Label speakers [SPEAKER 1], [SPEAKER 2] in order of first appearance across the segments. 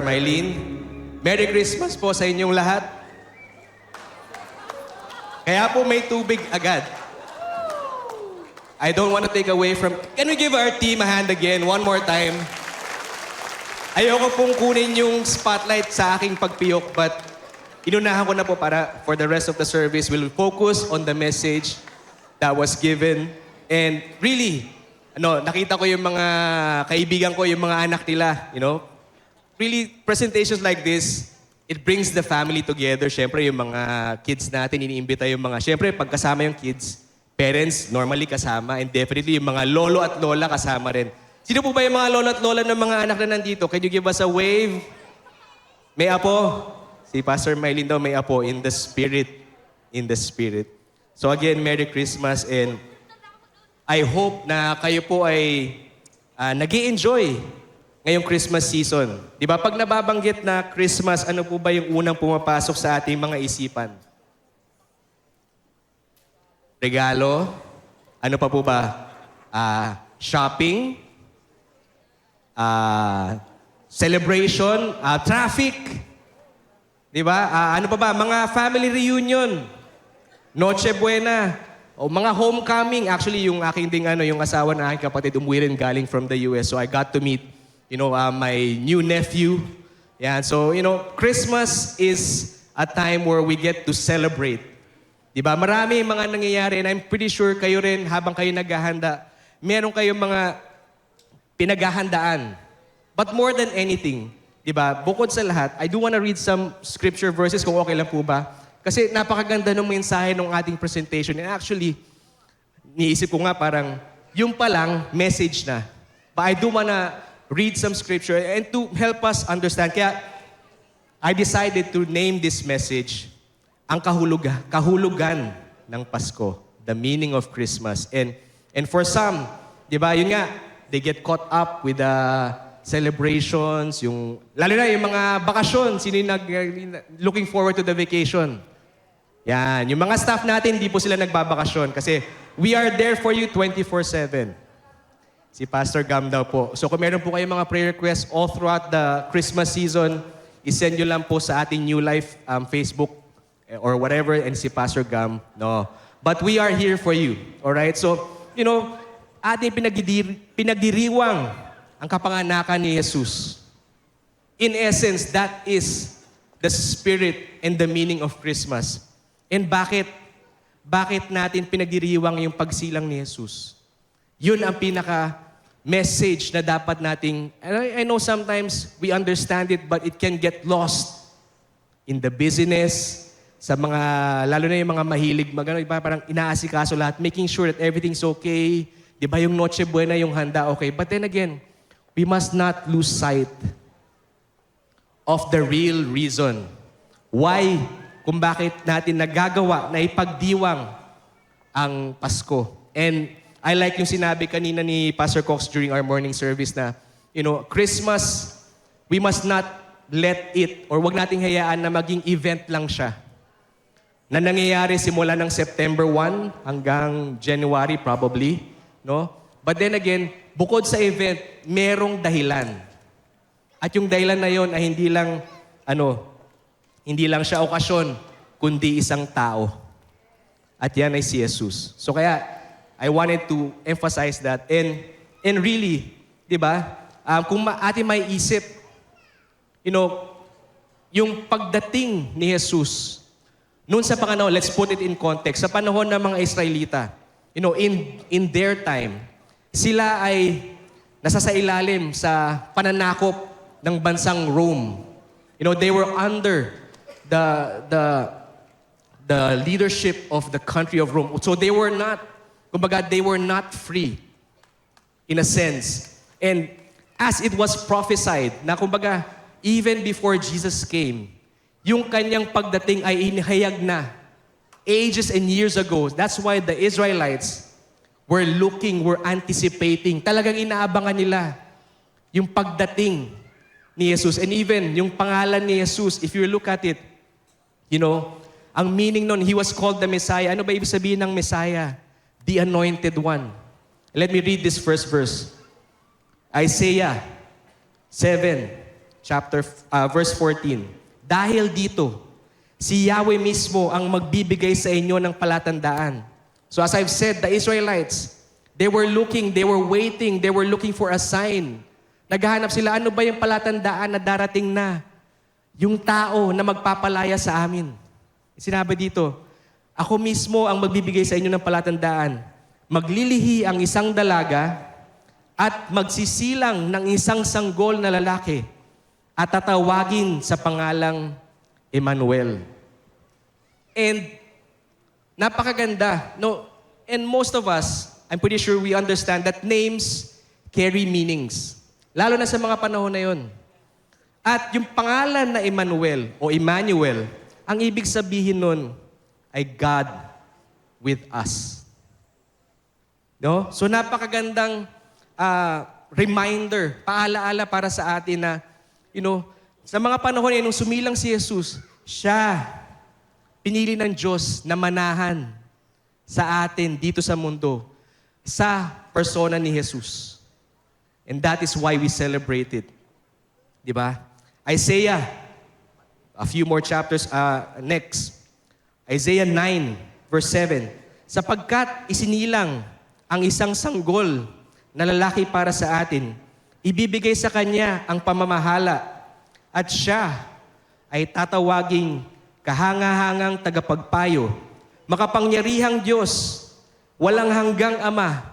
[SPEAKER 1] Pastor Mylene. Merry Christmas po sa inyong lahat. Kaya po may tubig agad. I don't want to take away from... Can we give our team a hand again one more time? Ayoko pong kunin yung spotlight sa aking pagpiyok, but inunahan ko na po para for the rest of the service, we'll focus on the message that was given. And really, ano, nakita ko yung mga kaibigan ko, yung mga anak nila, you know, really, presentations like this, it brings the family together. Siyempre, yung mga kids natin, iniimbita yung mga, siyempre, pagkasama yung kids, parents normally kasama, and definitely yung mga lolo at lola kasama rin. Sino po ba yung mga lolo at lola ng mga anak na nandito? Can you give us a wave? May apo. Si Pastor Mylene daw may apo in the spirit. In the spirit. So again, Merry Christmas and I hope na kayo po ay uh, nag enjoy ngayong Christmas season. Di ba? Pag nababanggit na Christmas, ano po ba yung unang pumapasok sa ating mga isipan? Regalo? Ano pa po ba? Ah, shopping? Ah, celebration? Ah, traffic? Di ba? Ah, ano pa ba? Mga family reunion? Noche Buena? O mga homecoming? Actually, yung aking ding ano, yung asawa na aking kapatid, umuwi rin galing from the US. So I got to meet, you know, uh, my new nephew. Yan. So, you know, Christmas is a time where we get to celebrate. Di ba? Marami mga nangyayari and I'm pretty sure kayo rin habang kayo naghahanda, meron kayong mga pinaghahandaan. But more than anything, di ba? Bukod sa lahat, I do want to read some scripture verses kung okay lang po ba. Kasi napakaganda ng mensahe ng ating presentation. And actually, niisip ko nga parang, yung pa lang, message na. But I do wanna read some scripture and to help us understand. Kaya, I decided to name this message, ang kahuluga, kahulugan ng Pasko, the meaning of Christmas. And, and for some, di ba, yun nga, they get caught up with the celebrations, yung, lalo na yung mga bakasyon, sino yung looking forward to the vacation. Yan. Yung mga staff natin, hindi po sila nagbabakasyon kasi we are there for you 24-7. Si Pastor Gam daw po. So kung meron po kayong mga prayer requests all throughout the Christmas season, isend nyo lang po sa ating New Life um, Facebook eh, or whatever and si Pastor Gam. No. But we are here for you. Alright? So, you know, ating pinagdir- pinagdiriwang ang kapanganakan ni Jesus. In essence, that is the spirit and the meaning of Christmas. And bakit? Bakit natin pinagdiriwang yung pagsilang ni Jesus? Yun ang pinaka-message na dapat nating, and I, I know sometimes we understand it, but it can get lost in the busyness, sa mga, lalo na yung mga mahilig, magano, iba parang inaasikaso lahat, making sure that everything's okay. Di ba yung Noche Buena, yung handa, okay. But then again, we must not lose sight of the real reason why kung bakit natin nagagawa na ipagdiwang ang Pasko. And I like yung sinabi kanina ni Pastor Cox during our morning service na, you know, Christmas, we must not let it or wag nating hayaan na maging event lang siya. Na nangyayari simula ng September 1 hanggang January probably, no? But then again, bukod sa event, merong dahilan. At yung dahilan na yon ay hindi lang ano, hindi lang siya okasyon, kundi isang tao. At yan ay si Jesus. So kaya, I wanted to emphasize that. And, and really, di ba, um, kung ma- atin may isip, you know, yung pagdating ni Jesus, noon sa panahon, let's put it in context, sa panahon ng mga Israelita, you know, in, in their time, sila ay nasa sa ilalim sa pananakop ng bansang Rome. You know, they were under the the the leadership of the country of Rome. So they were not, kumbaga, they were not free in a sense. And as it was prophesied, na kumbaga, even before Jesus came, yung kanyang pagdating ay inihayag na ages and years ago. That's why the Israelites were looking, were anticipating. Talagang inaabangan nila yung pagdating ni Jesus. And even yung pangalan ni Jesus, if you look at it, You know, ang meaning nun, he was called the Messiah. Ano ba ibig sabihin ng Messiah? The Anointed One. Let me read this first verse. Isaiah 7, chapter uh, verse 14. Dahil dito, si Yahweh mismo ang magbibigay sa inyo ng palatandaan. So as I've said, the Israelites, they were looking, they were waiting, they were looking for a sign. Naghahanap sila, ano ba yung palatandaan na darating na? Yung tao na magpapalaya sa amin. Sinabi dito, ako mismo ang magbibigay sa inyo ng palatandaan. Maglilihi ang isang dalaga at magsisilang ng isang sanggol na lalaki at tatawagin sa pangalang Emmanuel. And napakaganda. No, and most of us, I'm pretty sure we understand that names carry meanings. Lalo na sa mga panahon na yon. At yung pangalan na Emmanuel o Emmanuel, ang ibig sabihin nun ay God with us. No? So napakagandang ah, reminder, paalaala para sa atin na, you know, sa mga panahon yan, nung sumilang si Jesus, siya, pinili ng Diyos na manahan sa atin dito sa mundo sa persona ni Jesus. And that is why we celebrate it. Di ba? Isaiah, a few more chapters uh, next. Isaiah 9, verse 7. Sapagkat isinilang ang isang sanggol na lalaki para sa atin, ibibigay sa kanya ang pamamahala at siya ay tatawaging kahangahangang tagapagpayo, makapangyarihang Diyos, walang hanggang Ama,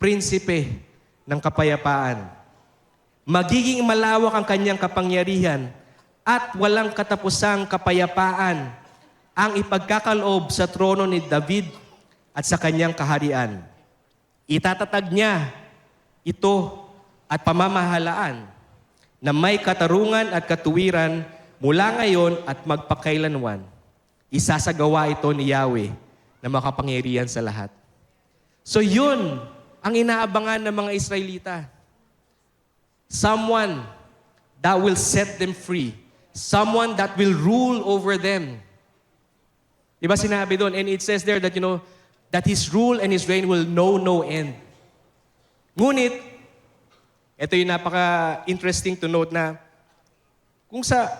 [SPEAKER 1] prinsipe ng kapayapaan. Magiging malawak ang kanyang kapangyarihan at walang katapusang kapayapaan ang ipagkakaloob sa trono ni David at sa kanyang kaharian. Itatatag niya ito at pamamahalaan na may katarungan at katuwiran mula ngayon at magpakailanwan. Isasagawa ito ni Yahweh na makapangyarihan sa lahat. So yun ang inaabangan ng mga Israelita. Someone that will set them free. Someone that will rule over them. Di ba sinabi doon? And it says there that, you know, that His rule and His reign will know no end. Ngunit, ito yung napaka-interesting to note na kung sa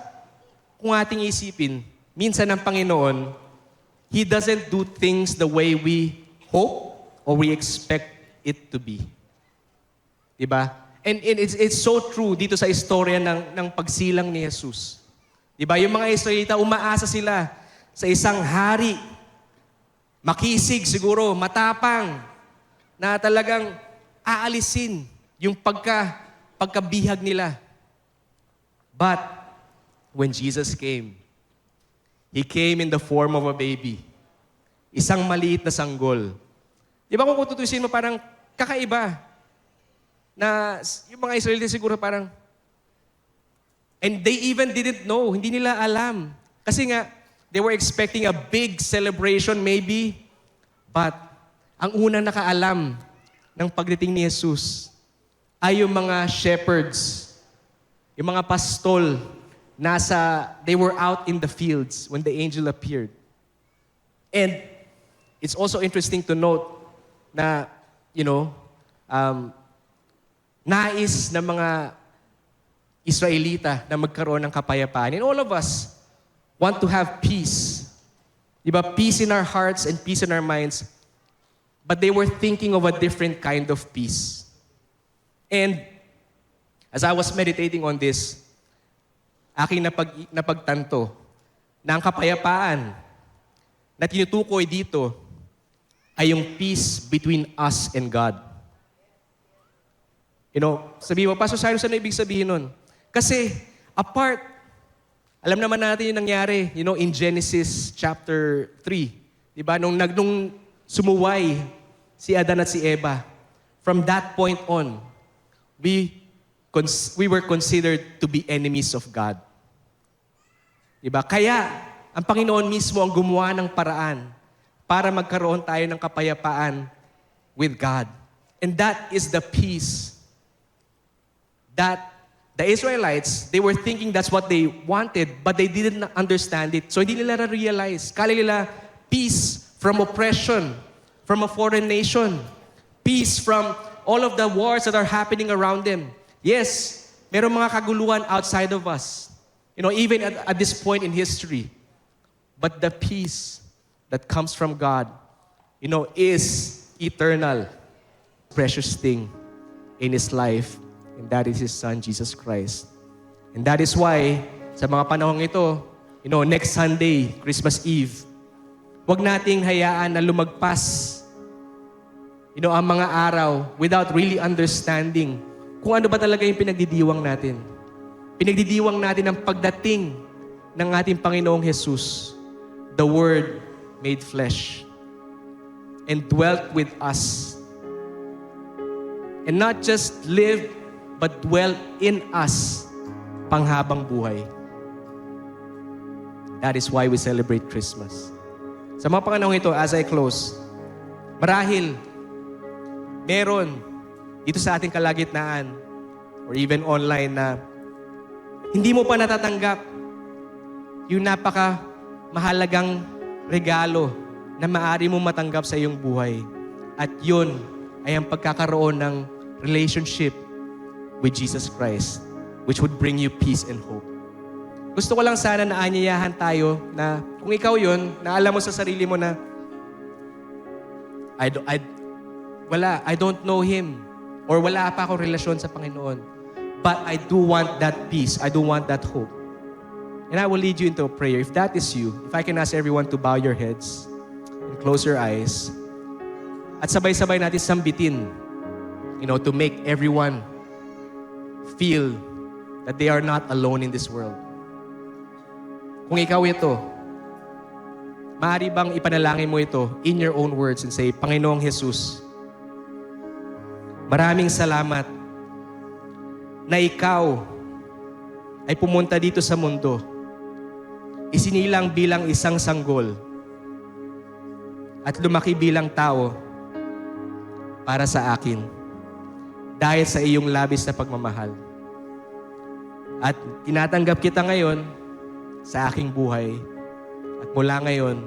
[SPEAKER 1] kung ating isipin, minsan ang Panginoon, He doesn't do things the way we hope or we expect it to be. Diba? And, and it's, it's so true dito sa istorya ng, ng pagsilang ni Jesus. Diba? Yung mga Israelita, umaasa sila sa isang hari. Makisig siguro, matapang, na talagang aalisin yung pagka, pagkabihag nila. But, when Jesus came, He came in the form of a baby. Isang maliit na sanggol. Di ba kung tutusin mo parang kakaiba? Na yung mga Israelita siguro parang, and they even didn't know, hindi nila alam. Kasi nga, they were expecting a big celebration maybe, but ang unang nakaalam ng pagdating ni Jesus ay yung mga shepherds, yung mga pastol, nasa, they were out in the fields when the angel appeared. And it's also interesting to note na, you know, um, nais ng mga Israelita na magkaroon ng kapayapaan. And all of us want to have peace. Di ba? Peace in our hearts and peace in our minds. But they were thinking of a different kind of peace. And as I was meditating on this, aking napag, napagtanto na ang kapayapaan na tinutukoy dito ay yung peace between us and God. You know, sabi mo, Pastor Cyrus, ano ibig sabihin nun? Kasi, apart, alam naman natin yung nangyari, you know, in Genesis chapter 3. Di ba? Nung, nag, nung sumuway si Adan at si Eva, from that point on, we, cons- we were considered to be enemies of God. Diba? Kaya, ang Panginoon mismo ang gumawa ng paraan para magkaroon tayo ng kapayapaan with God. And that is the peace that the Israelites, they were thinking that's what they wanted, but they didn't understand it. So hindi nila na-realize. Kala nila, peace from oppression, from a foreign nation, peace from all of the wars that are happening around them. Yes, Merong mga kaguluhan outside of us. You know, even at, at this point in history. But the peace that comes from God, you know, is eternal, precious thing in His life. And that is His Son, Jesus Christ. And that is why, sa mga panahong ito, you know, next Sunday, Christmas Eve, wag nating hayaan na lumagpas you know, ang mga araw without really understanding kung ano ba talaga yung pinagdidiwang natin. Pinagdidiwang natin ang pagdating ng ating Panginoong Jesus, the Word made flesh, and dwelt with us. And not just lived, but dwelt in us panghabang buhay. That is why we celebrate Christmas. Sa mga panganong ito, as I close, marahil meron dito sa ating kalagitnaan or even online na hindi mo pa natatanggap yung napaka mahalagang regalo na maari mo matanggap sa iyong buhay. At yun ay ang pagkakaroon ng relationship with Jesus Christ which would bring you peace and hope. Gusto ko lang sana na aanyayahan tayo na kung ikaw yun, na alam mo sa sarili mo na I, do, I, wala, I don't know Him. Or wala pa akong relasyon sa Panginoon. But I do want that peace. I do want that hope. And I will lead you into a prayer. If that is you, if I can ask everyone to bow your heads and close your eyes. At sabay-sabay natin sambitin, you know, to make everyone feel that they are not alone in this world. Kung ikaw ito, maaari bang ipanalangin mo ito in your own words and say, Panginoong Jesus, maraming salamat na ikaw ay pumunta dito sa mundo. Isinilang bilang isang sanggol at lumaki bilang tao para sa akin dahil sa iyong labis na pagmamahal. At tinatanggap kita ngayon sa aking buhay. At mula ngayon,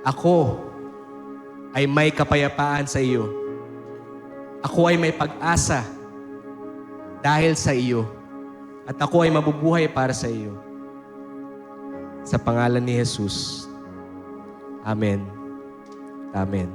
[SPEAKER 1] ako ay may kapayapaan sa iyo. Ako ay may pag-asa dahil sa iyo. At ako ay mabubuhay para sa iyo. Sa pangalan ni Jesus. Amen. Amen.